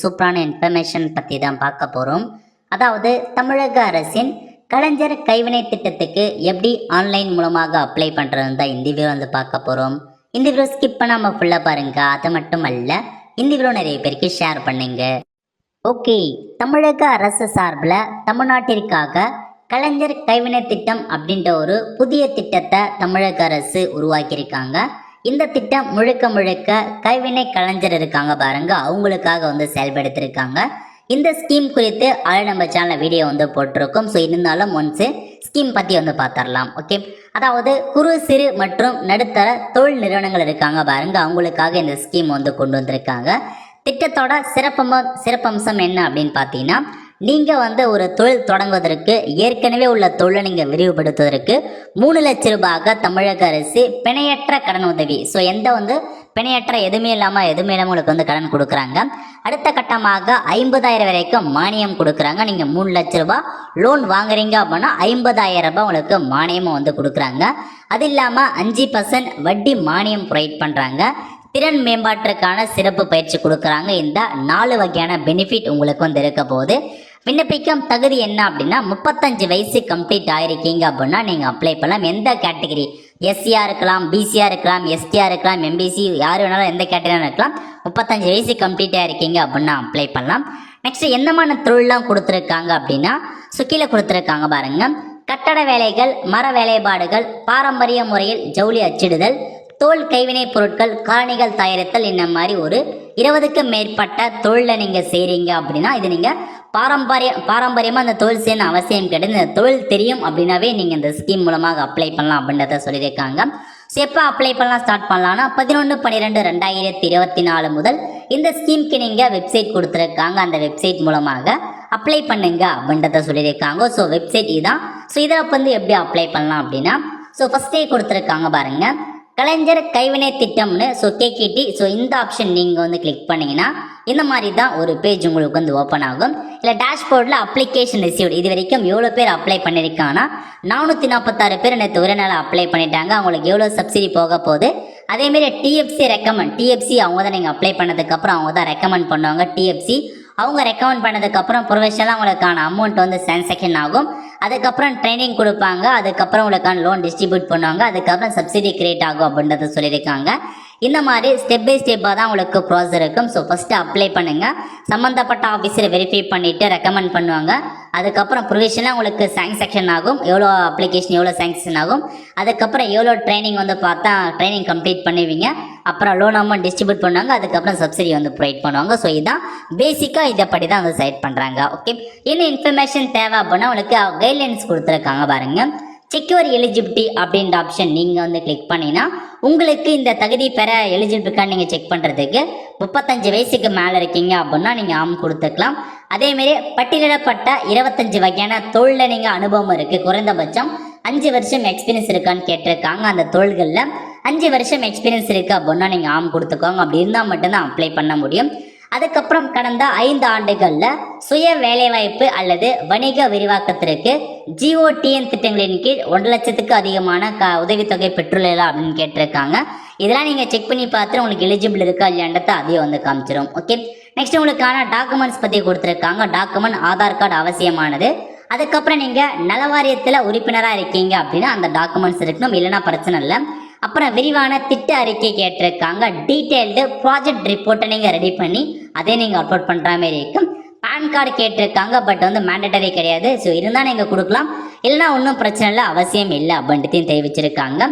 சூப்பரான இன்ஃபர்மேஷன் பற்றி தான் பார்க்க போகிறோம் அதாவது தமிழக அரசின் கலைஞர் கைவினை திட்டத்துக்கு எப்படி ஆன்லைன் மூலமாக அப்ளை பண்ணுறதுன்னு தான் இந்த வீடியோ வந்து பார்க்க போகிறோம் இந்த வீடியோ ஸ்கிப் பண்ணாமல் ஃபுல்லாக பாருங்கள் அது மட்டும் அல்ல இந்த வீடியோ நிறைய பேருக்கு ஷேர் பண்ணுங்க. ஓகே தமிழக அரசு சார்பில் தமிழ்நாட்டிற்காக கலைஞர் கைவினை திட்டம் அப்படின்ற ஒரு புதிய திட்டத்தை தமிழக அரசு உருவாக்கியிருக்காங்க. இந்த திட்டம் முழுக்க முழுக்க கைவினை கலைஞர் இருக்காங்க பாருங்க. அவங்களுக்காக வந்து செயல்படுத்திருக்காங்க. இந்த ஸ்கீம் குறித்து ஆல்ரெடி நம்ம சேனல் வீடியோ வந்து போட்டிருக்கோம். ஸோ இருந்தாலும் ஒன்ஸு ஸ்கீம் பற்றி வந்து பார்த்துடலாம் ஓகே அதாவது குறு சிறு மற்றும் நடுத்தர தொழில் நிறுவனங்கள் இருக்காங்க பாருங்க. அவங்களுக்காக இந்த ஸ்கீம் வந்து கொண்டு வந்திருக்காங்க. திட்டத்தோட சிறப்பம சிறப்பம்சம் என்ன அப்படின்னு பார்த்தீங்கன்னா நீங்கள் வந்து ஒரு தொழில் தொடங்குவதற்கு ஏற்கனவே உள்ள தொழிலை நீங்கள் விரிவுபடுத்துவதற்கு மூணு லட்ச ரூபாய்க்கு தமிழக அரசு பிணையற்ற கடன் உதவி. ஸோ எந்த வந்து பிணையற்ற எதுவுமே இல்லாமல் எதுவுமே இல்லாமல் உங்களுக்கு வந்து கடன் கொடுக்குறாங்க. அடுத்த கட்டமாக ஐம்பதாயிரம் வரைக்கும் மானியம் கொடுக்குறாங்க. நீங்கள் மூணு லட்ச ரூபா லோன் வாங்குறீங்க அப்படின்னா ஐம்பதாயிரம் ரூபாய் உங்களுக்கு மானியமும் வந்து கொடுக்குறாங்க. அது இல்லாமல் அஞ்சு பர்சன்ட் வட்டி மானியம் ப்ரொவைட் பண்ணுறாங்க திறன் மேம்பாட்டிற்கான சிறப்பு பயிற்சி கொடுக்குறாங்க. இந்த நாலு வகையான பெனிஃபிட் உங்களுக்கு வந்து இருக்க போகுது. விண்ணப்பிக்கும் தகுதி என்ன அப்படின்னா முப்பத்தஞ்சு வயசு கம்ப்ளீட் ஆயிருக்கீங்க அப்படின்னா நீங்கள் அப்ளை பண்ணலாம். எந்த கேட்டகரி எஸ்சியா இருக்கலாம் பிசியா இருக்கலாம் எஸ்டியா இருக்கலாம் எம்பிசி யார் வேணாலும் எந்த கேட்டகரியாக இருக்கலாம். முப்பத்தஞ்சு வயசு கம்ப்ளீட்டாக இருக்கீங்க அப்படின்னா அப்ளை பண்ணலாம். நெக்ஸ்ட் என்னமான தொழிலாம் கொடுத்துருக்காங்க அப்படின்னா ஸோ கொடுத்துருக்காங்க பாருங்க. கட்டட வேலைகள் மர வேலைப்பாடுகள் பாரம்பரிய முறையில் ஜவுளி அச்சிடுதல் தோல் கைவினை பொருட்கள் காரணிகள் தயாரித்தல் இந்த மாதிரி ஒரு இருபதுக்கும் மேற்பட்ட தொழிலை நீங்கள் செய்கிறீங்க அப்படின்னா இது நீங்கள் பாரம்பரிய பாரம்பரியமாக அந்த தொழில் செய்யணும் அவசியம் கிடையாது. இந்த தொழில் தெரியும் அப்படின்னாவே நீங்கள் இந்த ஸ்கீம் மூலமாக அப்ளை பண்ணலாம் அப்படின்றத சொல்லியிருக்காங்க. ஸோ எப்போ அப்ளை பண்ணலாம் ஸ்டார்ட் பண்ணலாம்னா பதினொன்று பன்னிரெண்டு ரெண்டாயிரத்தி இருபத்தி நாலு முதல் இந்த ஸ்கீம்க்கு நீங்கள் வெப்சைட் கொடுத்துருக்காங்க. அந்த வெப்சைட் மூலமாக அப்ளை பண்ணுங்க அப்படின்றத சொல்லியிருக்காங்க. ஸோ வெப்சைட் இதுதான் ஸோ இதில் வந்து எப்படி அப்ளை பண்ணலாம் அப்படின்னா ஸோ ஃபஸ்ட்டே கொடுத்துருக்காங்க பாருங்கள் கலைஞர் கைவினை திட்டம்னு ஸோ கேக்கிட்டி ஸோ இந்த ஆப்ஷன் நீங்கள் வந்து கிளிக் பண்ணீங்கன்னா இந்த மாதிரி தான் ஒரு பேஜ் உங்களுக்கு வந்து ஓப்பன் ஆகும். இல்லை டேஷ்போர்டில் அப்ளிகேஷன் ரிசீவ்டு இது வரைக்கும் எவ்வளோ பேர் அப்ளை பண்ணியிருக்காங்கன்னா நானூற்றி நாற்பத்தாறு பேர் நேற்று ஒரே நாள் அப்ளை பண்ணிட்டாங்க. அவங்களுக்கு எவ்வளோ சப்சிடி போக போகுது. அதேமாரி டிஎஃப்சி ரெக்கமெண்ட் டிஎஃப்சி அவங்க தான் நீங்கள் அப்ளை பண்ணதுக்கப்புறம் அவங்க தான் ரெக்கமெண்ட் பண்ணுவாங்க டிஎஃப்சி அவங்க ரெக்கமெண்ட் பண்ணதுக்கப்புறம் ப்ரொஃபஷனலாக அவங்களுக்கான அமௌண்ட் வந்து சான்செக்ஷன் ஆகும். அதுக்கப்புறம் ட்ரைனிங் கொடுப்பாங்க. அதுக்கப்புறம் உங்களுக்கான லோன் டிஸ்ட்ரிபியூட் பண்ணுவாங்க. அதுக்கப்புறம் சப்சிடி கிரியேட் ஆகும் அப்படின்றத சொல்லியிருக்காங்க. இந்த மாதிரி ஸ்டெப் பை ஸ்டெப்பாக தான் உங்களுக்கு ப்ராசஸ் இருக்கும். ஸோ ஃபஸ்ட்டு அப்ளை பண்ணுங்கள் சம்மந்தப்பட்ட ஆஃபீஸரை வெரிஃபை பண்ணிவிட்டு ரெக்கமெண்ட் பண்ணுவாங்க. அதுக்கப்புறம் ப்ரொவிஷனாக உங்களுக்கு சாங்ஷன் ஆகும். எவ்வளோ அப்ளிகேஷன் எவ்வளோ சாங்ஷன் ஆகும். அதுக்கப்புறம் எவ்வளோ ட்ரைனிங் வந்து பார்த்தா ட்ரைனிங் கம்ப்ளீட் பண்ணுவீங்க. அப்புறம் லோன் அமௌண்ட் டிஸ்ட்ரிபியூட் பண்ணுவாங்க. அதுக்கப்புறம் சப்சிடி வந்து ப்ரொவைட் பண்ணுவாங்க. ஸோ இதுதான் பேசிக்காக இதை படி தான் வந்து சைட் பண்ணுறாங்க ஓகே என்ன இன்ஃபர்மேஷன் தேவை அப்படின்னா உங்களுக்கு கைட்லைன்ஸ் கொடுத்துருக்காங்க பாருங்கள் செக்யூர் எலிஜிபிலிட்டி அப்படின்ற ஆப்ஷன் நீங்கள் வந்து கிளிக் பண்ணிங்கன்னா உங்களுக்கு இந்த தகுதி பெற எலிஜிபிலிட்டிக்கான நீங்கள் செக் பண்ணுறதுக்கு முப்பத்தஞ்சு வயசுக்கு மேலே இருக்கீங்க அப்படின்னா நீங்கள் ஆம் கொடுத்துக்கலாம். அதேமாரி பட்டியலிடப்பட்ட இருபத்தஞ்சு வகையான தொழிலில் நீங்கள் அனுபவம் இருக்குது குறைந்தபட்சம் அஞ்சு வருஷம் எக்ஸ்பீரியன்ஸ் இருக்கான்னு கேட்டிருக்காங்க அந்த தொழில்களில். அஞ்சு வருஷம் எக்ஸ்பீரியன்ஸ் இருக்குது அப்படின்னா நீங்கள் ஆம் கொடுத்துக்கோங்க. அப்படி இருந்தால் மட்டும்தான் அப்ளை பண்ண முடியும். அதுக்கப்புறம் கடந்த ஐந்து ஆண்டுகளில் சுய வேலைவாய்ப்பு அல்லது வணிக விரிவாக்கத்திற்கு ஜிஓடிஎன் திட்டங்களின் கீழ் ஒன்றரை லட்சத்துக்கு அதிகமான க உதவித்தொகை பெற்றுள்ளதா அப்படின்னு கேட்டிருக்காங்க. இதெல்லாம் நீங்கள் செக் பண்ணி பார்த்துட்டு உங்களுக்கு எலிஜிபிள் இருக்கா இல்லையான்றத அதையும் வந்து காமிச்சிடும் ஓகே நெக்ஸ்ட் உங்களுக்கான டாக்குமெண்ட்ஸ் பற்றி கொடுத்துருக்காங்க. டாக்குமெண்ட் ஆதார் கார்டு அவசியமானது. அதுக்கப்புறம் நீங்கள் நலவாரியத்தில் உறுப்பினராக இருக்கீங்க அப்படின்னா அந்த டாக்குமெண்ட்ஸ் இருக்கணும். இல்லைன்னா பிரச்சனை இல்லை. அப்புறம் விரிவான திட்ட அறிக்கை கேட்டிருக்காங்க. டீட்டெயில்டு ப்ராஜெக்ட் ரிப்போர்ட்டை நீங்கள் ரெடி பண்ணி அதே நீங்கள் அப்லோட் பண்ணுற மாதிரி இருக்கும் பேன் கார்டு கேட்டிருக்காங்க பட் வந்து மேண்டட்டரி கிடையாது. ஸோ இருந்தால் நீங்கள் கொடுக்கலாம். இல்லைனா ஒன்றும் பிரச்சனை இல்லை அவசியம் இல்லை அப்படின்ட்டு தெரிவிச்சிருக்காங்க.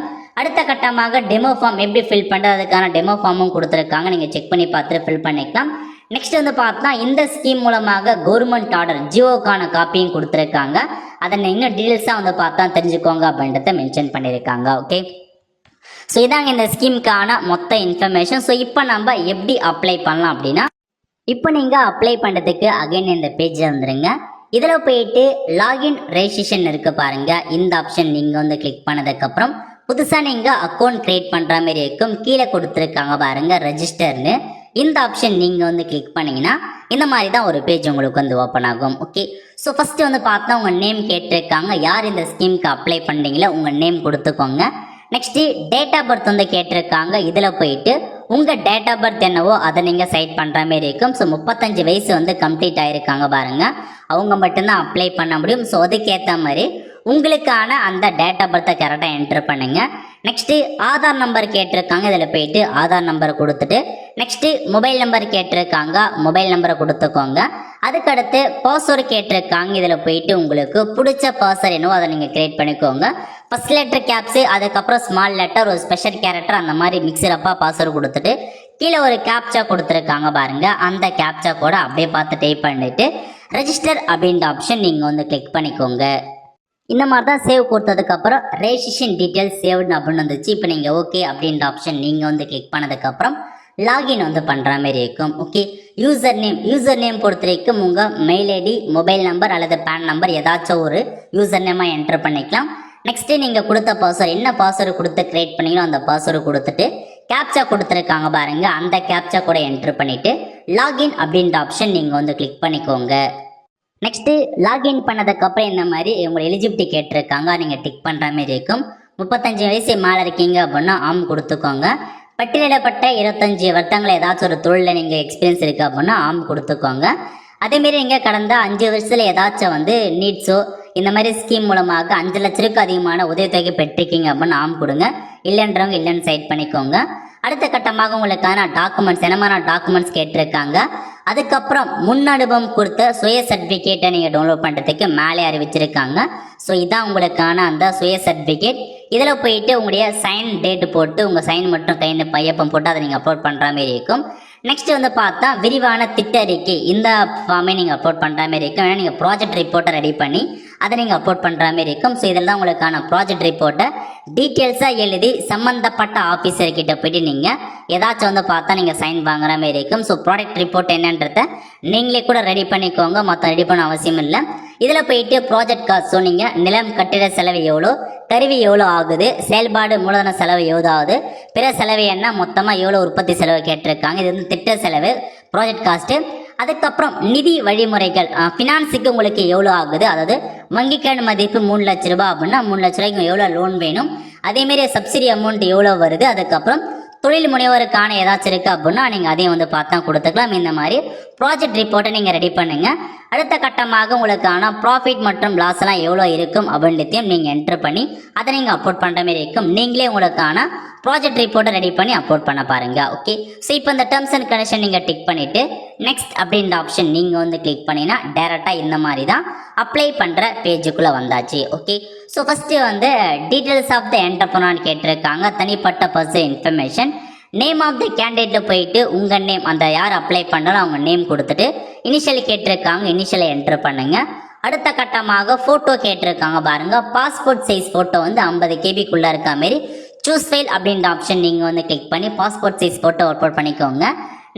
அடுத்த கட்டமாக டெமோ ஃபார்ம் எப்படி ஃபில் பண்ணுறதுக்கான டெமோ ஃபார்மும் கொடுத்துருக்காங்க. நீங்கள் செக் பண்ணி பார்த்துட்டு ஃபில் பண்ணிக்கலாம். நெக்ஸ்ட் வந்து பார்த்தா இந்த ஸ்கீம் மூலமாக கவர்மெண்ட் ஆர்டர் ஜியோக்கான காப்பியும் கொடுத்துருக்காங்க. அதை இன்னும் டீட்டெயில்ஸாக வந்து பார்த்தா தெரிஞ்சுக்கோங்க அப்படின்றத மென்ஷன் பண்ணியிருக்காங்க ஓகே ஸோ இதாங்க இந்த ஸ்கீமுக்கான மொத்த இன்ஃபர்மேஷன் ஸோ இப்போ நம்ம எப்படி அப்ளை பண்ணலாம் அப்படின்னா இப்போ நீங்கள் அப்ளை பண்ணுறதுக்கு அகைன் இந்த பேஜ் வந்துடுங்க இதில் போயிட்டு லாகின் ரெஜிஸ்ட்ரேஷன் இருக்கு பாருங்க. இந்த ஆப்ஷன் நீங்கள் வந்து கிளிக் பண்ணதுக்கப்புறம் புதுசாக நீங்கள் அக்கௌண்ட் க்ரியேட் பண்ணுற மாதிரி இருக்கும். கீழே கொடுத்துருக்காங்க பாருங்க ரெஜிஸ்டர்னு இந்த ஆப்ஷன் நீங்கள் வந்து கிளிக் பண்ணீங்கன்னா இந்த மாதிரி தான் ஒரு பேஜ் உங்களுக்கு வந்து ஓப்பன் ஆகும். ஓகே ஸோ ஃபஸ்ட்டு வந்து பார்த்தா உங்கள் நேம் கேட்டிருக்காங்க. யார் இந்த ஸ்கீமுக்கு அப்ளை பண்ணுறீங்களோ உங்கள் நேம் கொடுத்துக்கோங்க. நெக்ஸ்ட்டு டேட் ஆஃப் பர்த் வந்து கேட்டிருக்காங்க. இதில் போயிட்டு உங்கள் டேட் ஆஃப் பர்த் என்னவோ அதை நீங்கள் சைட் பண்ணுற மாதிரி இருக்கும். ஸோ முப்பத்தஞ்சு வயசு வந்து கம்ப்ளீட் ஆகிருக்காங்க பாருங்கள் அவங்க மட்டும்தான் அப்ளை பண்ண முடியும். ஸோ அதுக்கேற்ற மாதிரி உங்களுக்கான அந்த டேட் ஆஃப் பர்த்தை கரெக்டாக என்ட்ரு பண்ணுங்க. நெக்ஸ்ட்டு ஆதார் நம்பர் கேட்டிருக்காங்க இதில் போயிட்டு ஆதார் நம்பர் கொடுத்துட்டு நெக்ஸ்ட்டு மொபைல் நம்பர் கேட்டிருக்காங்க மொபைல் நம்பரை கொடுத்துக்கோங்க. அதுக்கடுத்து பாஸ்வேர்டு கேட்டிருக்காங்க இதில் போயிட்டு உங்களுக்கு பிடிச்ச பாஸ்வேர்டு என்னவோ அதை நீங்கள் கிரியேட் பண்ணிக்கோங்க. ஃபஸ்ட் லெட்டர் கேப்ஸு அதுக்கப்புறம் ஸ்மால் லெட்டர் ஒரு ஸ்பெஷல் கேரக்டர் அந்த மாதிரி மிக்சரப்பாக பாஸ்வேர்டு கொடுத்துட்டு கீழே ஒரு கேப்சா கொடுத்துருக்காங்க பாருங்கள் அந்த கேப்சா கூட அப்படியே பார்த்து டைப் பண்ணிட்டு ரெஜிஸ்டர் அப்படின்ற ஆப்ஷன் நீங்கள் வந்து கிளிக் பண்ணிக்கோங்க. இந்த மாதிரி தான் சேவ் கொடுத்ததுக்கப்புறம் ரெஜிஸ்ட்ரேஷன் டீட்டெயில்ஸ் சேவ்டு அப்படின்னு வந்துச்சு. இப்போ நீங்கள் ஓகே அப்படின்ற ஆப்ஷன் நீங்கள் வந்து கிளிக் பண்ணதுக்கப்புறம் லாகின் வந்து பண்ணுற மாதிரி இருக்கும். Okay user name user name பொறுத்த வரைக்கும் உங்கள் மெயில் ஐடி மொபைல் நம்பர் அல்லது பேன் நம்பர் ஏதாச்சும் ஒரு யூசர் நேமாக என்டர் பண்ணிக்கலாம். நெக்ஸ்ட்டு நீங்கள் கொடுத்த பாஸ்வேர்டு என்ன பாஸ்வேர்டு கொடுத்து க்ரியேட் பண்ணீங்களோ அந்த பாஸ்வேர்டு கொடுத்துட்டு கேப்சா கொடுத்துருக்காங்க பாருங்கள் அந்த கேப்சா கூட என்டர் பண்ணிவிட்டு லாகின் அப்படின்ற ஆப்ஷன் நீங்கள் வந்து கிளிக் பண்ணிக்கோங்க. நெக்ஸ்ட்டு லாகின் பண்ணதுக்கப்புறம் இந்த மாதிரி உங்களை எலிஜிபிலிட்டி கேட்டிருக்காங்க. நீங்கள் டிக் பண்ணுற மாதிரி இருக்கும். முப்பத்தஞ்சு வயசு மேலே இருக்கீங்க அப்படின்னா ஆம் கொடுத்துக்கோங்க. பட்டியலிடப்பட்ட இருபத்தஞ்சி வருத்தங்களை ஏதாச்சும் ஒரு தொழிலில் நீங்கள் எக்ஸ்பீரியன்ஸ் இருக்குது அப்படின்னா ஆம் கொடுத்துக்கோங்க. அதேமாரி நீங்கள் கடந்த அஞ்சு வருஷத்தில் ஏதாச்சும் வந்து நீட்ஸோ இந்த மாதிரி ஸ்கீம் மூலமாக அஞ்சு லட்சத்துக்கும் அதிகமான உதவித்தொகை பெற்றிருக்கீங்க அப்படின்னு ஆம் கொடுங்க. இல்லைன்றவங்க இல்லைன்னு சைட் பண்ணிக்கோங்க. அடுத்த கட்டமாக உங்களுக்கான டாக்குமெண்ட்ஸ் என்னமான டாக்குமெண்ட்ஸ் கேட்டிருக்காங்க? அதுக்கப்புறம் முன் அனுபவம் கொடுத்த சுய சர்டிஃபிகேட்டை நீங்கள் டவுன்லோட் பண்ணுறதுக்கு மேலே அறிவிச்சிருக்காங்க. ஸோ இதான் உங்களுக்கான அந்த சுய சர்டிஃபிகேட் இதில் போயிட்டு உங்களுடைய சைன் டேட்டு போட்டு உங்கள் சைன் மட்டும் கையில் பையப்பம் போட்டு அதை நீங்கள் அப்லோட் பண்ணுற மாதிரி இருக்கும். நெக்ஸ்ட் வந்து பார்த்தா விரிவான திட்ட அறிக்கை இந்த ஃபார்மே நீங்கள் அப்லோட் பண்ணுற மாதிரி இருக்கும். ஏன்னா நீங்கள் ப்ராஜெக்ட் ரிப்போர்ட்டை ரெடி பண்ணி அதை நீங்கள் அப்லோட் பண்ணுற மாதிரி இருக்கும். ஸோ இதெல்லாம் உங்களுக்கான ப்ராஜெக்ட் ரிப்போர்ட்டை டீட்டெயில்ஸாக எழுதி சம்மந்தப்பட்ட ஆஃபீஸர்கிட்ட போயிட்டு நீங்கள் ஏதாச்சும் வந்து பார்த்தா நீங்கள் சைன் வாங்குற மாதிரி இருக்கும். ஸோ ப்ராடக்ட் ரிப்போர்ட் என்னன்றத நீங்களே கூட ரெடி பண்ணிக்கோங்க. மொத்தம் ரெடி பண்ண அவசியம் இல்லை. இதில் போயிட்டு ப்ராஜெக்ட் காஸ்ட் ஸோ நீங்கள் நிலம் கட்டிட செலவு எவ்வளோ கருவி எவ்வளோ ஆகுது செயல்பாடு மூலதன செலவு எவ்வளோ ஆகுது பிற செலவு என்ன? மொத்தமாக எவ்வளோ உற்பத்தி செலவு கேட்டிருக்காங்க. இது வந்து திட்ட செலவு ப்ராஜெக்ட் காஸ்ட்டு அதுக்கப்புறம் நிதி வழிமுறைகள். ஃபினான்ஸுக்கு உங்களுக்கு எவ்வளோ ஆகுது? அதாவது வங்கி கடன் மதிப்பு மூணு லட்ச ரூபாய் அப்படின்னா மூணு லட்ச ரூபாய்க்கு எவ்வளோ லோன் வேணும்? அதேமாரி சப்சிடி அமௌண்ட் எவ்வளோ வருது? அதுக்கப்புறம் தொழில் முனைவோருக்கான ஏதாச்சும் இருக்குது அப்படின்னா நீங்கள் அதையும் வந்து பார்த்தா கொடுத்துக்கலாம். இந்த மாதிரி ப்ராஜெக்ட் ரிப்போர்ட்டை நீங்கள் ரெடி பண்ணுங்கள் அடுத்த கட்டமாக உங்களுக்கான ப்ராஃபிட் மற்றும் லாஸ் எல்லாம் எவ்வளோ இருக்கும் அப்படின்றதையும் நீங்கள் என்ட்ரு பண்ணி அதை நீங்கள் அப்லோட் பண்ணுற மாதிரி இருக்கும். நீங்களே உங்களுக்கான ப்ராஜெக்ட் ரிப்போர்ட்டை ரெடி பண்ணி அப்லோட் பண்ண பாருங்கள் ஓகே ஸோ இப்போ இந்த டேர்ம்ஸ் அண்ட் கண்டிஷன் நீங்கள் டிக் பண்ணிவிட்டு நெக்ஸ்ட் அப்படின்ற ஆப்ஷன் நீங்கள் வந்து கிளிக் பண்ணினா டேரெக்டாக இந்த மாதிரி தான் அப்ளை பண்ணுற பேஜுக்குள்ளே வந்தாச்சு. ஓகே ஸோ ஃபஸ்ட்டு வந்து டீட்டெயில்ஸ் ஆஃப் த என்டர்பனான்னு கேட்டிருக்காங்க. தனிப்பட்ட person information name of the கேண்டிடேட்டில் போயிட்டு உங்கள் நேம் அந்த யார் அப்ளை பண்ணாலும் அவங்க நேம் கொடுத்துட்டு இனிஷியல் கேட்டிருக்காங்க இனிஷியலை என்ட்ரு பண்ணுங்க. அடுத்த கட்டமாக ஃபோட்டோ கேட்டிருக்காங்க பாருங்க. பாஸ்போர்ட் சைஸ் ஃபோட்டோ வந்து ஐம்பது கேபிக்குள்ளே இருக்க மாதிரி. சூஸ் ஃபைல் அப்படின்ற ஆப்ஷன் நீங்கள் வந்து கிளிக் பண்ணி பாஸ்போர்ட் சைஸ் ஃபோட்டோ அப்லோட் பண்ணிக்கோங்க.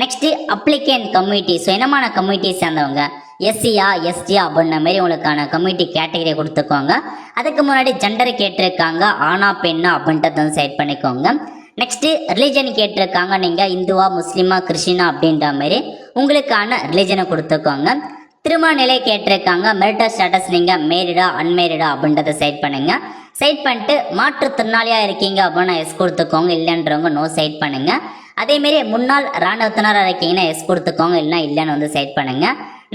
நெக்ஸ்ட்டு அப்ளிகேன் கம்யூனிட்டி ஸோ என்னமான கம்யூனிட்டி சேர்ந்தவங்க. எஸ்சியா எஸ்டியா அப்படின்ன மாதிரி உங்களுக்கான கம்யூனிட்டி கேட்டகரி கொடுத்துக்கோங்க. அதுக்கு முன்னாடி ஜெண்டர் கேட்டிருக்காங்க. ஆனா பெண்ணா அப்படின்றத வந்து செட் பண்ணிக்கோங்க. நெக்ஸ்ட்டு ரிலிஜன் கேட்டிருக்காங்க. நீங்கள் இந்துவா முஸ்லீமா கிறிஸ்டினா அப்படின்ற மாதிரி உங்களுக்கான ரிலிஜனை கொடுத்துக்கோங்க. திருமண நிலை கேட்டிருக்காங்க. மெரிட்டல் ஸ்டேட்டஸ் நீங்கள் மேரிடா அன்மேரிடா அப்படின்றத சைட் பண்ணுங்க. சைட் பண்ணிட்டு மாற்றுத்திறனாளியாக இருக்கீங்க அப்படின்னா எஸ் கொடுத்துக்கோங்க. இல்லைன்றவங்க நோ சைட் பண்ணுங்க. அதேமாரி முன்னாள் இராணுவத்தினராக இருக்கீங்கன்னா எஸ் கொடுத்துக்கோங்க. இல்லைன்னா இல்லைன்னு வந்து சைட் பண்ணுங்க.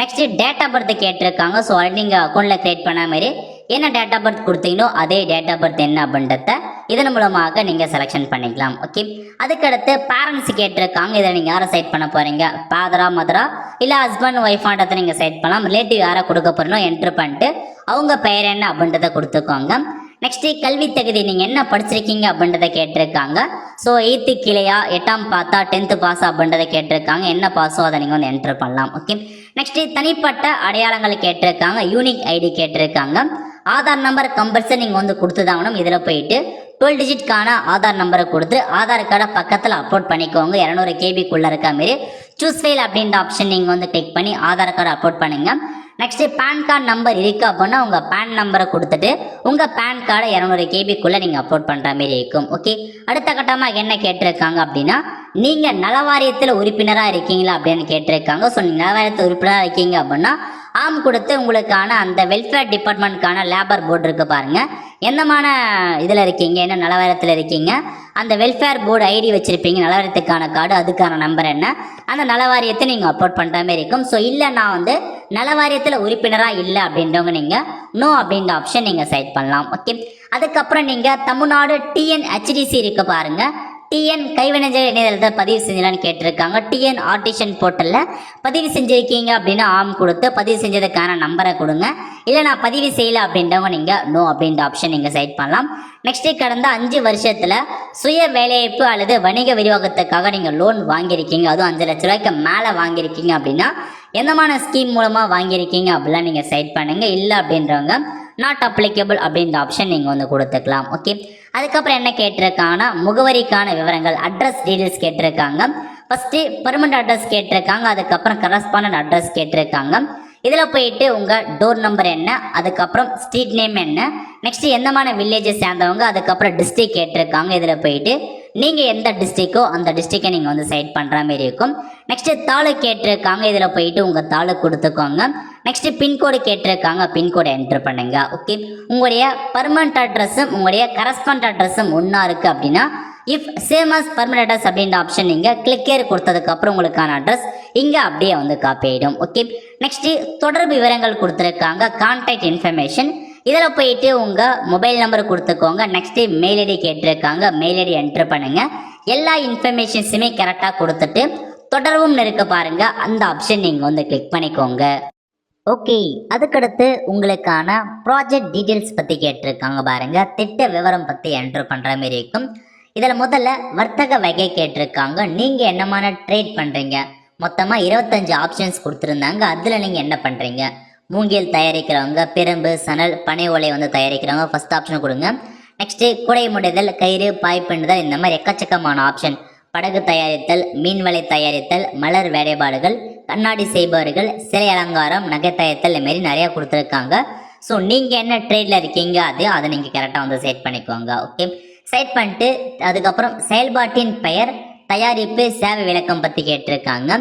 நெக்ஸ்ட் டேட் ஆஃப் பர்த் கேட்டிருக்காங்க. ஸோ ஆல்ரெடி நீங்கள் அக்கௌண்ட்டில் கிரியேட் பண்ண மாதிரி என்ன டேட் ஆஃப் பர்த் கொடுத்தீங்களோ அதே டேட் ஆஃப் பர்த் என்ன அப்படின்றத இதன் மூலமாக நீங்கள் செலெக்ஷன் பண்ணிக்கலாம் ஓகே அதுக்கடுத்து பேரண்ட்ஸ் கேட்டிருக்காங்க இதை நீங்கள் யாரை செட் பண்ண போகிறீங்க ஃபாதரா மதரா இல்லை ஹஸ்பண்ட் ஒய்ஃபான்றதை நீங்கள் செட் பண்ணலாம். ரிலேட்டிவ் யாரை கொடுக்க போகிறீங்களோ என்ட்ரு பண்ணிட்டு அவங்க பெயர் என்ன அப்படின்றத கொடுத்துக்கோங்க. நெக்ஸ்ட்டு கல்வி தகுதி நீங்கள் என்ன படிச்சிருக்கீங்க அப்படின்றத கேட்டிருக்காங்க. ஸோ எயித்து கிளையா எட்டாம் பார்த்தா டென்த்து பாஸ் அப்படின்றத கேட்டிருக்காங்க. என்ன பாஸோ அதை நீங்கள் வந்து என்ட்ரு பண்ணலாம் ஓகே நெக்ஸ்ட்டு தனிப்பட்ட அடையாளங்கள் கேட்டிருக்காங்க யூனிக் ஐடி கேட்டிருக்காங்க. ஆதார் நம்பர் கம்பல்சரி நீங்கள் வந்து கொடுத்துதாங்கணும் இதில் போயிட்டு டுவெல் டிஜிட்கான ஆதார் நம்பரை கொடுத்து ஆதார் கார்டை பக்கத்தில் அப்லோட் பண்ணிக்கோங்க. இரநூறு கேபிக்குள்ளே இருக்க மாரி. சூஸ் ஃபைல் அப்படின்ற ஆப்ஷன் நீங்கள் வந்து கிளிக் பண்ணி ஆதார் கார்டை அப்லோட் பண்ணுங்க. நெக்ஸ்ட்டு பேன் கார்டு நம்பர் இருக்கு அப்படின்னா உங்கள் பேன் நம்பரை கொடுத்துட்டு உங்கள் பேன் கார்டை இரநூறு கேபிக்குள்ளே நீங்கள் அப்லோட் பண்ணுற மாரி இருக்கும். ஓகே அடுத்த கட்டமாக என்ன கேட்டிருக்காங்க அப்படின்னா நீங்கள் நலவாரியத்தில் உறுப்பினராக இருக்கீங்களா அப்படின்னு கேட்டிருக்காங்க. ஸோ நீங்கள் நலவாரியத்தில் உறுப்பினராக இருக்கீங்க அப்படின்னா ஃபார்ம் கொடுத்து உங்களுக்கான அந்த வெல்ஃபேர் டிபார்ட்மெண்ட்கான லேபர் போர்டு இருக்கு பாருங்க. எந்தமான இதில் இருக்கீங்க? என்ன நலவரத்தில் இருக்கீங்க? அந்த வெல்ஃபேர் போர்டு ஐடி வச்சிருப்பீங்க. நலவரத்துக்கான கார்டு அதுக்கான நம்பர் என்ன? அந்த நலவாரியத்தை நீங்கள் அப்லோட் பண்ணுற மாதிரி இருக்கும். ஸோ இல்லை நான் வந்து நலவாரியத்தில் உறுப்பினராக இல்லை அப்படின்றவங்க நீங்கள் நோ அப்படின்ற ஆப்ஷன் நீங்கள் செலக்ட் பண்ணலாம். ஓகே அதுக்கப்புறம் நீங்கள் தமிழ்நாடு டிஎன் ஹெச்டிசி இருக்கு பாருங்கள் டிஎன் கைவினைஞர் இணையதளத்தை பதிவு செஞ்சலான்னு கேட்டிருக்காங்க. டிஎன் ஆர்டிஷன் போர்ட்டலில் பதிவு செஞ்சுருக்கீங்க அப்படின்னா ஆம் கொடுத்து பதிவு செஞ்சதுக்கான நம்பரை கொடுங்க. இல்லை நான் பதிவு செய்யலை அப்படின்றவங்க நீங்கள் நோ அப்படின்ற ஆப்ஷன் நீங்கள் செலக்ட் பண்ணலாம். நெக்ஸ்ட்டு கடந்த அஞ்சு வருஷத்தில் சுய வேலைவாய்ப்பு அல்லது வணிக விரிவாக்கத்துக்காக நீங்கள் லோன் வாங்கியிருக்கீங்க. அதுவும் அஞ்சு லட்ச ரூபாய்க்கு மேலே வாங்கியிருக்கீங்க அப்படின்னா எந்தமான ஸ்கீம் மூலமாக வாங்கியிருக்கீங்க அப்படிலாம் நீங்கள் செலக்ட் பண்ணுங்கள் இல்லை அப்படின்றவங்க நாட் அப்ளிகபிள் அப்படின்ற ஆப்ஷன் நீங்கள் வந்து கொடுத்துக்கலாம் ஓகே அதுக்கப்புறம் என்ன கேட்டிருக்காங்கன்னா முகவரிக்கான விவரங்கள் அட்ரஸ் டீடைல்ஸ் கேட்டிருக்காங்க. ஃபஸ்ட்டு பெர்மனண்ட் அட்ரஸ் கேட்டிருக்காங்க அதுக்கப்புறம் கரஸ்பாண்டன்ட் அட்ரஸ் கேட்டிருக்காங்க. இதில் போயிட்டு உங்கள் டோர் நம்பர் என்ன அதுக்கப்புறம் ஸ்ட்ரீட் நேம் என்ன நெக்ஸ்ட்டு எந்தமான வில்லேஜை சேர்ந்தவங்க அதுக்கப்புறம் டிஸ்ட்ரிக் கேட்டிருக்காங்க. இதில் போயிட்டு நீங்கள் எந்த டிஸ்ட்ரிக்கோ அந்த டிஸ்ட்ரிக்கை நீங்கள் வந்து சைட் பண்ணுற மாதிரி இருக்கும். நெக்ஸ்ட்டு தாலுக் கேட்டிருக்காங்க இதில் போயிட்டு உங்கள் தாலுக் கொடுத்துக்கோங்க. நெக்ஸ்ட்டு பின்கோடு கேட்டிருக்காங்க. பின்கோடு என்டர் பண்ணுங்க. ஓகே உங்களுடைய பர்மனண்ட் அட்ரஸும் உங்களுடைய கரஸ்பாண்ட் அட்ரஸும் ஒன்றா இருக்குது அப்படின்னா if same as permanent address அப்படின்ற ஆப்ஷன் நீங்கள் கிளிக்கேர் கொடுத்ததுக்கப்புறம் உங்களுக்கான அட்ரஸ் இங்கே அப்படியே வந்து காப்பி ஆகிடும் ஓகே நெக்ஸ்ட்டு தொடர்பு விவரங்கள் கொடுத்துருக்காங்க. கான்டாக்ட் இன்ஃபர்மேஷன் இதில் போயிட்டு உங்கள் மொபைல் நம்பர் கொடுத்துக்கோங்க. நெக்ஸ்ட்டு மெயில் ஐடி கேட்டிருக்காங்க. மெயில் ஐடி என்டர் பண்ணுங்கள் எல்லா இன்ஃபர்மேஷன்ஸுமே கரெக்டாக கொடுத்துட்டு தொடர்பும் இருக்க பாருங்க. அந்த ஆப்ஷன் நீங்கள் வந்து கிளிக் பண்ணிக்கோங்க. ஓகே அதுக்கடுத்து உங்களுக்கான ப்ராஜெக்ட் டீட்டெயில்ஸ் பற்றி கேட்டிருக்காங்க பாருங்க. திட்ட விவரம் பற்றி என்ட்ரு பண்ணுற மாதிரி இருக்கும். இதில் முதல்ல வர்த்தக வகை கேட்டிருக்காங்க. நீங்கள் என்னமான ட்ரேட் பண்ணுறீங்க மொத்தமாக இருபத்தஞ்சு ஆப்ஷன்ஸ் கொடுத்துருந்தாங்க. அதில் நீங்கள் என்ன பண்ணுறீங்க மூங்கில் தயாரிக்கிறவங்க பிரம்பு சணல் பனை ஓலை வந்து தயாரிக்கிறவங்க ஃபஸ்ட் ஆப்ஷன் கொடுங்க. நெக்ஸ்ட்டு குடை முடைதல் கயிறு பாய் பின்னுதல் இந்த மாதிரி எக்கச்சக்கமான ஆப்ஷன் படகு தயாரித்தல் மீன் வலை தயாரித்தல் மலர் வேலைப்பாடுகள் கண்ணாடி செய்பவர்கள் சிலை அலங்காரம் நகைத்தயத்தல் இந்த மாதிரி நிறையா கொடுத்துருக்காங்க. ஸோ நீங்கள் என்ன ட்ரேடில் இருக்கீங்க அது அதை நீங்கள் கரெக்டாக வந்து செட் பண்ணிக்கோங்க ஓகே செட் பண்ணிட்டு அதுக்கப்புறம் செயல்பாட்டின் பெயர் தயாரிப்பு சேவை விளக்கம் பற்றி கேட்டிருக்காங்க.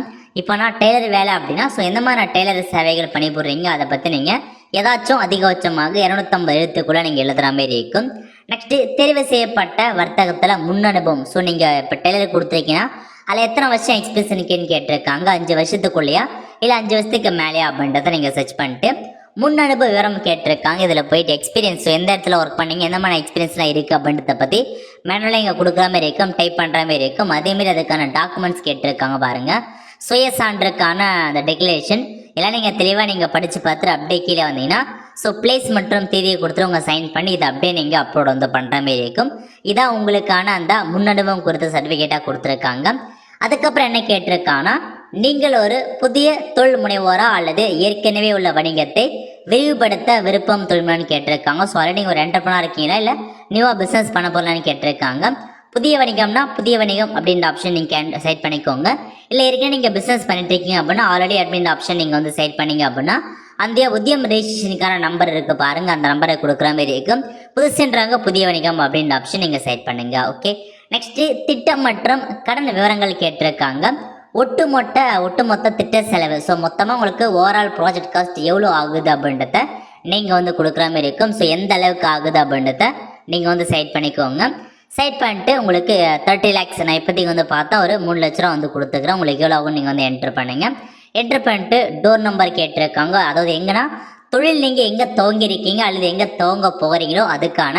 இப்போ நான் டெய்லர் வேலை அப்படின்னா ஸோ எந்த மாதிரி நான் டெய்லர் சேவைகள் பணிபுரிறீங்க அதை பற்றி நீங்கள் ஏதாச்சும் அதிகபட்சமாக இரநூத்தம்பது எழுத்துக்குள்ளே நீங்கள் எழுதுகிற மாதிரி இருக்கும். நெக்ஸ்ட்டு தெரிவு செய்யப்பட்ட வர்த்தகத்தில் முன் அனுபவம். ஸோ நீங்கள் இப்போ டெய்லர் கொடுத்துருக்கீங்கன்னா அதில் எத்தனை வருஷம் எக்ஸ்பீரியன்ஸ் இருக்குன்னு கேட்டிருக்காங்க அஞ்சு வருஷத்துக்குள்ளேயா? இல்லை அஞ்சு வருஷத்துக்கு மேலேயா அப்படின்றத நீங்கள் சர்ச் பண்ணிட்டு முன் அனுபவ விவரம் கேட்டிருக்காங்க இதில் போயிட்டு எக்ஸ்பீரியன்ஸ் எந்த இடத்துல ஒர்க் பண்ணீங்க? எந்த மாதிரி எக்ஸ்பீரியன்ஸ்லாம் இருக்குது அப்படின்றத பற்றி மேனுவலாக இங்கே கொடுக்குற மாதிரி இருக்கும் டைப் பண்ணுற மாதிரி இருக்கும். அதேமாரி அதுக்கான டாக்குமெண்ட்ஸ் கேட்டிருக்காங்க பாருங்கள் சுய சான்றுக்கான அந்த டெக்ளரேஷன் எல்லாம் நீங்கள் தெளிவாக நீங்கள் படித்து பார்த்துட்டு அப்படியே கீழே வந்தீங்கன்னா ஸோ பிளேஸ் மற்றும் தேதியை கொடுத்துட்டு உங்கள் சைன் பண்ணி இதை அப்படியே நீங்கள் அப்லோட் வந்து பண்ணுற மாரி இருக்கும். இதான் உங்களுக்கான அந்த முன்னனுபவம் குறித்த சர்டிஃபிகேட்டாக கொடுத்துருக்காங்க. அதுக்கப்புறம் என்ன கேட்டிருக்கான்னா நீங்கள் ஒரு புதிய தொழில் முனைவோரா அல்லது ஏற்கனவே உள்ள வணிகத்தை விரிவுபடுத்த விருப்பம் தொழில்முறைன்னு கேட்டிருக்காங்க. ஸோ ஆல்ரெடி நீங்கள் ஒரு என்டர்பனாக இருக்கீங்களா? இல்லை நியூவாக பிஸ்னஸ் பண்ண போகலான்னு கேட்டிருக்காங்க. புதிய வணிகம்னா புதிய வணிகம் அப்படின்ற ஆப்ஷன் நீங்கள் செட் பண்ணிக்கோங்க. இல்லை ஏற்கனவே நீங்கள் பிஸ்னஸ் பண்ணிட்டு இருக்கீங்க அப்படின்னா ஆல்ரெடி அப்படின்ற ஆப்ஷன் நீங்கள் வந்து செட் பண்ணீங்க அப்படின்னா அந்த உத்தியம் ரெஜிஸ்ட்ரேஷனுக்கான நம்பர் இருக்கு பாருங்க. அந்த நம்பரை கொடுக்குற மாதிரி இருக்கும் புதுசுன்றாங்க புதிய வணிகம் அப்படின்ற ஆப்ஷன் நீங்கள் செட் பண்ணுங்க. ஓகே நெக்ஸ்ட்டு திட்டம் மற்றும் கடன் விவரங்கள் கேட்டிருக்காங்க. ஒட்டுமொத்த ஒட்டுமொத்த திட்ட செலவு. ஸோ மொத்தமாக உங்களுக்கு ஓவரால் ப்ராஜெக்ட் காஸ்ட் எவ்வளோ ஆகுது அப்படின்றத நீங்கள் வந்து கொடுக்குற மாதிரி இருக்கும். ஸோ எந்த அளவுக்கு ஆகுது அப்படின்றத நீங்கள் வந்து சைட் பண்ணிக்கோங்க. சைட் பண்ணிட்டு உங்களுக்கு தேர்ட்டி லேக்ஸ் நான் இப்போதைக்கு வந்து பார்த்தா ஒரு மூணு லட்ச ரூபா வந்து கொடுத்துக்கிறேன். உங்களுக்கு எவ்வளோ ஆகும் நீங்கள் வந்து என்ட்ரு பண்ணுங்க. என்ட்ரு பண்ணிட்டு டோர் நம்பர் கேட்டிருக்காங்க. அதாவது எங்கன்னா தொழில் நீங்கள் எங்கே துவங்கியிருக்கீங்க அல்லது எங்கே துவங்க போகிறீங்களோ அதுக்கான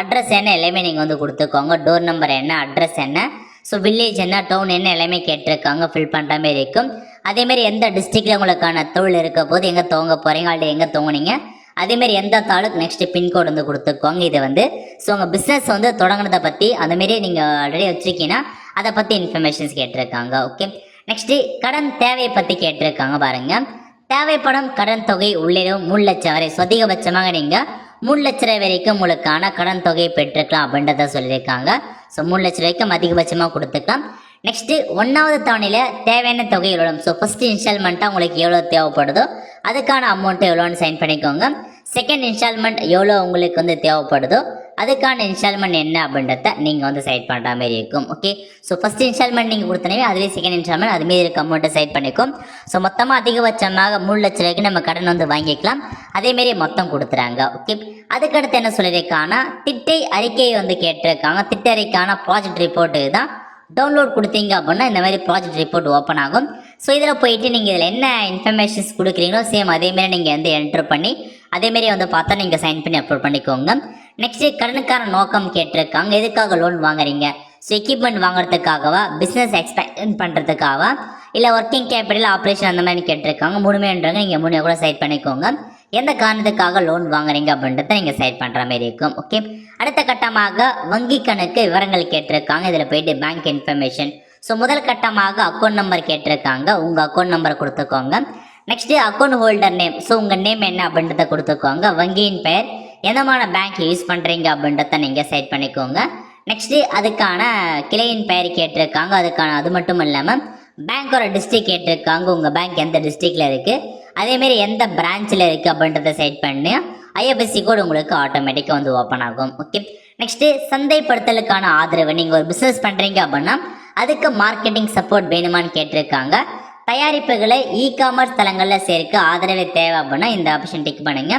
அட்ரஸ் என்ன எல்லாமே நீங்கள் வந்து கொடுத்துக்கோங்க. டோர் நம்பர் என்ன அட்ரஸ் என்ன ஸோ வில்லேஜ் என்ன டவுன் என்ன எல்லாமே கேட்டிருக்காங்க. ஃபில் பண்ணுற மாதிரி இருக்கும். அதேமாரி எந்த டிஸ்ட்ரிக்டில் உங்களுக்கான தொழில் இருக்க போது எங்கே துவங்க போகிறீங்க அல்லது எங்கே துவங்குனீங்க அதேமாரி எந்த தாலுக் நெக்ஸ்ட் பின்கோடு வந்து கொடுத்துக்கோங்க. இது வந்து ஸோ உங்கள் பிஸ்னஸ் வந்து தொடங்குனதை பற்றி அந்தமாரி நீங்கள் ஆல்ரெடி வச்சுருக்கீங்கன்னா அதை பற்றி இன்ஃபர்மேஷன்ஸ் கேட்டிருக்காங்க. ஓகே நெக்ஸ்ட்டு கடன் தேவையை பற்றி கேட்டிருக்காங்க பாருங்கள் தேவைப்படும் கடன் தொகை உள்ளிடும் மூணு லட்சம் வரை. ஸோ அதிகபட்சமாக நீங்கள் மூணு லட்ச ரூபாய் வரைக்கும் உங்களுக்கான கடன் தொகையை பெற்றுக்கலாம் அப்படின்றத சொல்லியிருக்காங்க. ஸோ மூணு லட்ச ரூபாய்க்கும் அதிகபட்சமாக கொடுத்துக்கலாம். நெக்ஸ்ட்டு ஒன்றாவது தவணையில் தேவையான தொகை எவ்வளோ ஸோ ஃபஸ்ட்டு இன்ஸ்டால்மெண்ட்டாக உங்களுக்கு எவ்வளோ தேவைப்படுதோ அதுக்கான அமௌண்ட்டு எவ்வளோன்னு சைன் பண்ணிக்கோங்க. செகண்ட் இன்ஸ்டால்மெண்ட் எவ்வளோ உங்களுக்கு வந்து தேவைப்படுதோ அதுக்கான இன்ஸ்டால்மெண்ட் என்ன அப்படின்றத நீங்கள் வந்து சைட் பண்ணுற மாதிரி இருக்கும். ஓகே ஸோ ஃபஸ்ட் இன்ஸ்டால்மெண்ட் நீங்கள் கொடுத்தனவே அதுலேயே செகண்ட் இன்ஸ்டால்மெண்ட் அது மீதி இருக்க அமௌண்ட்டை சைட் பண்ணிக்கும். ஸோ மொத்தமாக அதிகபட்சமாக மூணு லட்ச ரூபாய்க்கு நம்ம கடன் வந்து வாங்கிக்கலாம். அதேமாரி மொத்தம் கொடுத்துறாங்க. ஓகே அதுக்கடுத்து என்ன சொல்லியிருக்காங்கன்னா திட்டை அறிக்கையை வந்து கேட்டிருக்காங்க. திட்ட அறிக்கைக்கான ப்ராஜெக்ட் ரிப்போர்ட்டு தான் டவுன்லோட் கொடுத்தீங்க அப்படின்னா இந்த மாதிரி ப்ராஜெக்ட் ரிப்போர்ட் ஓப்பன் ஆகும். ஸோ இதில் போயிட்டு நீங்கள் இதில் என்ன இன்ஃபர்மேஷன்ஸ் கொடுக்குறீங்களோ சேம் அதேமாரி நீங்கள் வந்து என்ட்ரு பண்ணி அதேமாரி வந்து பார்த்தா நீங்கள் சைன் பண்ணி அப்லோட் பண்ணிக்கோங்க. நெக்ஸ்ட்டு கடனுக்கான நோக்கம் கேட்டிருக்காங்க. எதுக்காக லோன் வாங்குறீங்க? ஸோ எக்யூப்மெண்ட் வாங்குறதுக்காகவா? பிஸ்னஸ் எக்ஸ்பேண்ட் பண்ணுறதுக்காகவா இல்லை ஒர்க்கிங் கேபிட்டல் ஆப்ரேஷன் அந்த மாதிரி கேட்டிருக்காங்க. மூணுமேன்றாங்க நீங்கள் மூணு கூட சைட் பண்ணிக்கோங்க. எந்த காரணத்துக்காக லோன் வாங்குறீங்க அப்படின்றத நீங்கள் சைட் பண்ணுற மாதிரி இருக்கும் ஓகே அடுத்த கட்டமாக வங்கி கணக்கு விவரங்கள் கேட்டிருக்காங்க. இதில் போயிட்டு பேங்க் இன்ஃபர்மேஷன் ஸோ முதல் கட்டமாக அக்கௌண்ட் நம்பர் கேட்டிருக்காங்க. உங்கள் அக்கௌண்ட் நம்பர் கொடுத்துக்கோங்க. Next account holder name so உங்கள் நேம் என்ன அப்படின்றத கொடுத்துக்கோங்க. வங்கியின் பெயர் எந்தமான பேங்க் யூஸ் பண்ணுறீங்க அப்படின்றத நீங்கள் சைட் பண்ணிக்கோங்க. நெக்ஸ்ட்டு அதுக்கான கிளையின் பெயர் கேட்டிருக்காங்க. அதுக்கான அது மட்டும் இல்லாமல் பேங்க்கோட டிஸ்ட்ரிக் கேட்டிருக்காங்க. உங்கள் பேங்க் எந்த டிஸ்ட்ரிக்டில் இருக்குது அதேமாரி எந்த பிரான்ச்சில் இருக்குது அப்படின்றத செட் பண்ணி. ஐஎஃப்எஸ்சி கோடு உங்களுக்கு ஆட்டோமேட்டிக்காக வந்து ஓப்பன் ஆகும். ஓகே நெக்ஸ்ட்டு சந்தைப்படுத்தலுக்கான ஆதரவு. நீங்கள் ஒரு பிஸ்னஸ் பண்ணுறீங்க அப்படின்னா அதுக்கு மார்க்கெட்டிங் சப்போர்ட் வேணுமான்னு கேட்டிருக்காங்க. தயாரிப்புகளை இ காமர்ஸ் தளங்களில் சேர்க்க ஆதரவு தேவை அப்படின்னா இந்த ஆப்ஷன் டிக் பண்ணுங்க.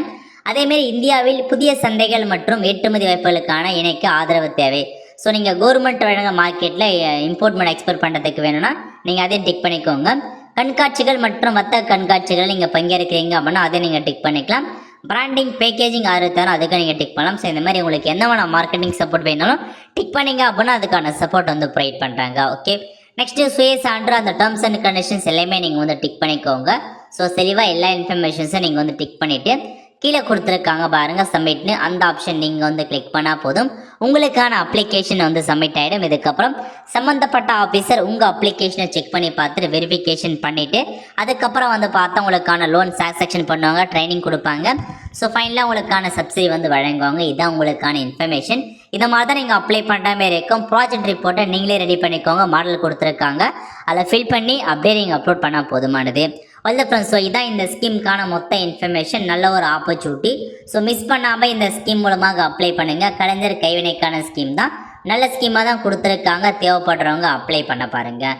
அதேமாரி இந்தியாவில் புதிய சந்தைகள் மற்றும் ஏற்றுமதி வாய்ப்புகளுக்கான இணைக்க ஆதரவு தேவை. ஸோ நீங்கள் கவர்மெண்ட் வழங்க மார்க்கெட்டில் இம்போர்ட்மெண்ட் எக்ஸ்போர்ட் பண்ணுறதுக்கு வேணும்னா நீங்கள் அதையும் டிக் பண்ணிக்கோங்க. கண்காட்சிகள் மற்றும் வர்த்தக கண்காட்சிகள் நீங்கள் பங்கேற்கிறீங்க அப்படின்னா அதை நீங்கள் டிக் பண்ணிக்கலாம். பிராண்டிங் பேக்கேஜிங் ஆறுத்தாரும் அதுக்கு நீங்கள் டிக் பண்ணலாம். ஸோ இந்த மாதிரி உங்களுக்கு என்னவான மார்க்கெட்டிங் சப்போர்ட் வேணாலும் டிக் பண்ணீங்க அப்படின்னா அதுக்கான சப்போர்ட் வந்து ப்ரொவைட் பண்ணுறாங்க ஓகே நெக்ஸ்ட்டு சுய சான்று அந்த டேர்ம்ஸ் அண்ட் கண்டிஷன்ஸ் எல்லாமே நீங்கள் வந்து டிக் பண்ணிக்கோங்க. ஸோ தெளிவாக எல்லா இன்ஃபர்மேஷன்ஸும் நீங்கள் வந்து டிக் பண்ணிவிட்டு கீழே கொடுத்துருக்காங்க பாருங்கள் சப்மிட்னு அந்த ஆப்ஷன் நீங்கள் வந்து கிளிக் பண்ணால் போதும். உங்களுக்கான அப்ளிகேஷன் வந்து சப்மிட் ஆகிடும் இதுக்கப்புறம் சம்மந்தப்பட்ட ஆஃபீஸர் உங்கள் அப்ளிகேஷனை செக் பண்ணி பார்த்துட்டு வெரிஃபிகேஷன் பண்ணிவிட்டு அதுக்கப்புறம் வந்து பார்த்தா உங்களுக்கான லோன் சாக்செக்ஷன் பண்ணுவாங்க ட்ரைனிங் கொடுப்பாங்க. ஸோ ஃபைனலாக உங்களுக்கான சப்சிடி வந்து வழங்குவாங்க. இதுதான் உங்களுக்கான இன்ஃபர்மேஷன் இந்த மாதிரி தான் நீங்கள் அப்ளை பண்ணுற மாதிரி இருக்கும். ப்ராஜெக்ட் ரிப்போர்ட்டை நீங்களே ரெடி பண்ணிக்கோங்க. மாடல் கொடுத்துருக்காங்க. அதை ஃபில் பண்ணி அப்படியே நீங்கள் அப்லோட் பண்ணால் போதுமானது. வெல் ஃப்ரெண்ட்ஸ் ஸோ இதான் இந்த ஸ்கீமுக்கான மொத்த இன்ஃபர்மேஷன் நல்ல ஒரு ஆப்பர்ச்சுனிட்டி ஸோ மிஸ் பண்ணாமல் இந்த ஸ்கீம் மூலமாக அப்ளை பண்ணுங்கள் கலைஞர் கைவினைக்கான ஸ்கீம் தான். நல்ல ஸ்கீமாக தான் கொடுத்துருக்காங்க. தேவைப்படுறவங்க அப்ளை பண்ண பாருங்கள்